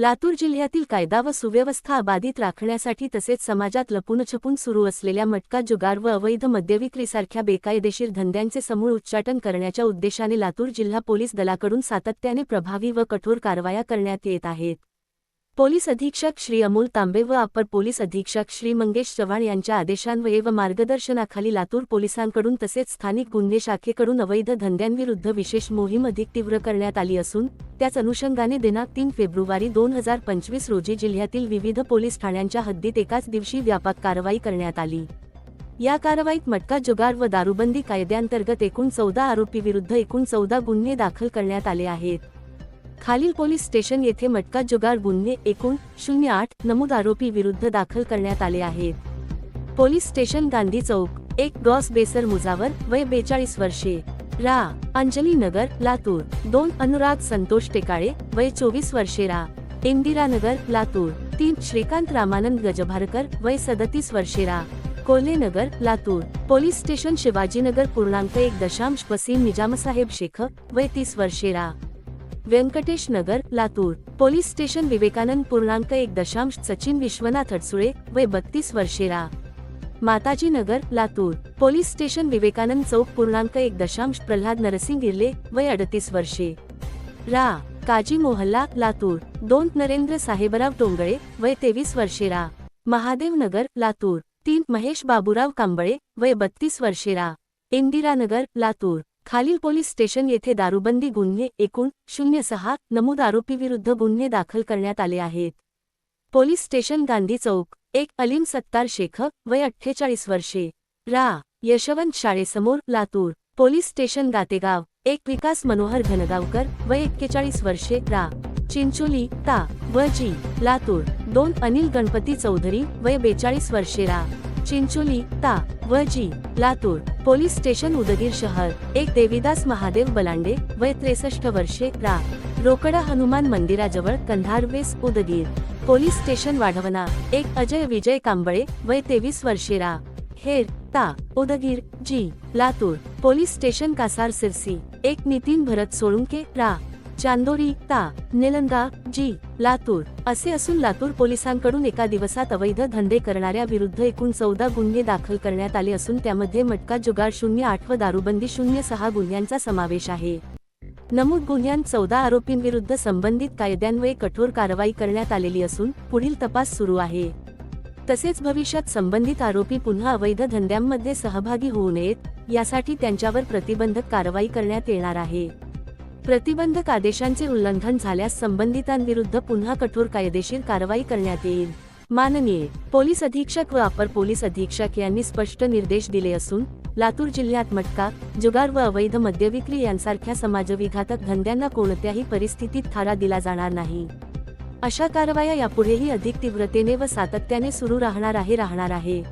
लातूर जिल्ह्यातील कायदा व सुव्यवस्था अबाधित राखण्यासाठी तसेच समाजात लपूनछपून सुरू असलेल्या मटका जुगार व अवैध मद्यविक्रीसारख्या बेकायदेशीर धंद्यांचे समूळ उच्चाटन करण्याच्या उद्देशाने लातूर जिल्हा पोलीस दलाकडून सातत्याने प्रभावी व कठोर कारवाया करण्यात येत आहेत. पोलीस अधीक्षक श्री अमोल तांबे व अपर पोलीस अधीक्षक श्री मंगेश चव्हाण यांच्या आदेशान्वये व मार्गदर्शनाखाली लातूर पोलिसांकडून तसेच स्थानिक गुन्हे शाखेकडून अवैध धंद्यांविरुद्ध विशेष मोहीम अधिक तीव्र करण्यात आली असून त्याच अनुषंगाने दिनांक तीन फेब्रुवारी दोन हजार पंचवीस रोजी जिल्ह्यातील विविध पोलीस ठाण्यांच्या हद्दीत एकाच दिवशी व्यापक कारवाई करण्यात आली. या कारवाईत मटका जुगार व दारूबंदी कायद्यांतर्गत एकूण चौदा आरोपीविरुद्ध एकूण चौदा गुन्हे दाखल करण्यात आले आहेत. खालील पोलीस स्टेशन येथे मटका जुगार गुन्हे एकूण शून्य आठ नमूद आरोपी विरुद्ध दाखल करण्यात आले आहेत. पोलीस स्टेशन गांधी चौक एक गॉस बेसर मुजावर वय बेचाळीस वर्षे. रा अंजली नगर लातूर. दोन अनुराग संतोष टेकाळे वय चोवीस वर्षे रा. इंदिरानगर लातूर. तीन श्रीकांत रामानंद गजभारकर वय सदतीस वर्षे रा. कोल्हेनगर लातूर. पोलीस स्टेशन शिवाजीनगर पूर्णांक एक दशांश वसीम निजामसाहेब शेख वय तीस वर्षे रा. व्यंकटेश नगर लातूर. पोलीस स्टेशन विवेकानंद पूर्णांक एक दशांश सचिन विश्वनाथ अडसुळे वय बत्तीस वर्षे रा. माताजी नगर लातूर. पोलीस स्टेशन विवेकानंद चौक पूर्णांक एक दशांश प्रल्हाद नरसिंग गिर्ले वय अडतीस वर्षे. रा. काजी मोहल्ला लातूर. दोन नरेंद्र साहेबराव टोंगळे वय तेवीस वर्षे रा. महादेव नगर लातूर. तीन महेश बाबुराव कांबळे वय बत्तीस वर्षे रा. इंदिरानगर लातूर. खालील पोलीस स्टेशन येथे दारूबंदी गुन्हे एकूण शून्य सहा नमूद आरोपीविरुद्ध गुन्हे दाखल करण्यात आले आहेत. पोलीस स्टेशन गांधी चौक एक अलीम सत्तार शेख वय अठ्ठेचाळीस वर्षे. रा. यशवंत शाळेसमोर लातूर पोलीस स्टेशन गातेगाव एक विकास मनोहर घनगावकर वय एक्केचाळीस वर्षे. रा. चिंचोली ता. व जी. लातूर दोन अनिल गणपती चौधरी वय बेचाळीस वर्षे. रा. चिंचोली ता व जी लातूर पोलीस स्टेशन उदगीर शहर. एक देविदास महादेव बलांडे वय त्रेसष्ट वर्षे रा. रोकडा हनुमान मंदिराजवळ कंधार वेस उदगीर. पोलीस स्टेशन वाढवणा. एक अजय विजय कांबळे वय तेवीस वर्षे रा. हेर ता. उदगीर जी. Latur. Police station Kasar Sirsi. एक नितीन भरत सोळुंके रा. चांदोरी ता निलंगा जी लातूर असे असून लातूर पोलिसांकडून एका दिवसात अवैध धंदे करणाऱ्या विरुद्ध एकूण चौदा गुन्हे दाखल करण्यात आले असून त्यामध्ये मटका जुगार शून्य आठ व दारूबंदी शून्य सहा गुन्ह्यांचा समावेश आहे. नमूद गुन्ह्यांत चौदा आरोपींविरुद्ध संबंधित कायद्यान्वये कठोर कारवाई करण्यात आलेली असून पुढील तपास सुरू आहे. तसेच भविष्यात संबंधित आरोपी पुन्हा अवैध धंद्यांमध्ये सहभागी होऊ नयेत यासाठी त्यांच्यावर प्रतिबंधक कारवाई करण्यात येणार आहे. प्रतिबंधक आदेशांचे उल्लंघन झाल्यास संबंधितांविरुद्ध पुन्हा कठोर कायदेशीर कारवाई करण्यात येईल. माननीय पोलीस अधीक्षक व अपर पोलीस अधीक्षक यांनी स्पष्ट निर्देश दिले असून लातूर जिल्ह्यात मटका जुगार व अवैध मद्यविक्री यांसारख्या समाजविघातक धंद्यांना कोणत्याही परिस्थितीत थारा दिला जाणार नाही. अशा कारवाया यापुढेही अधिक तीव्रतेने व सातत्याने सुरू राहणार आहे राहणार आहे.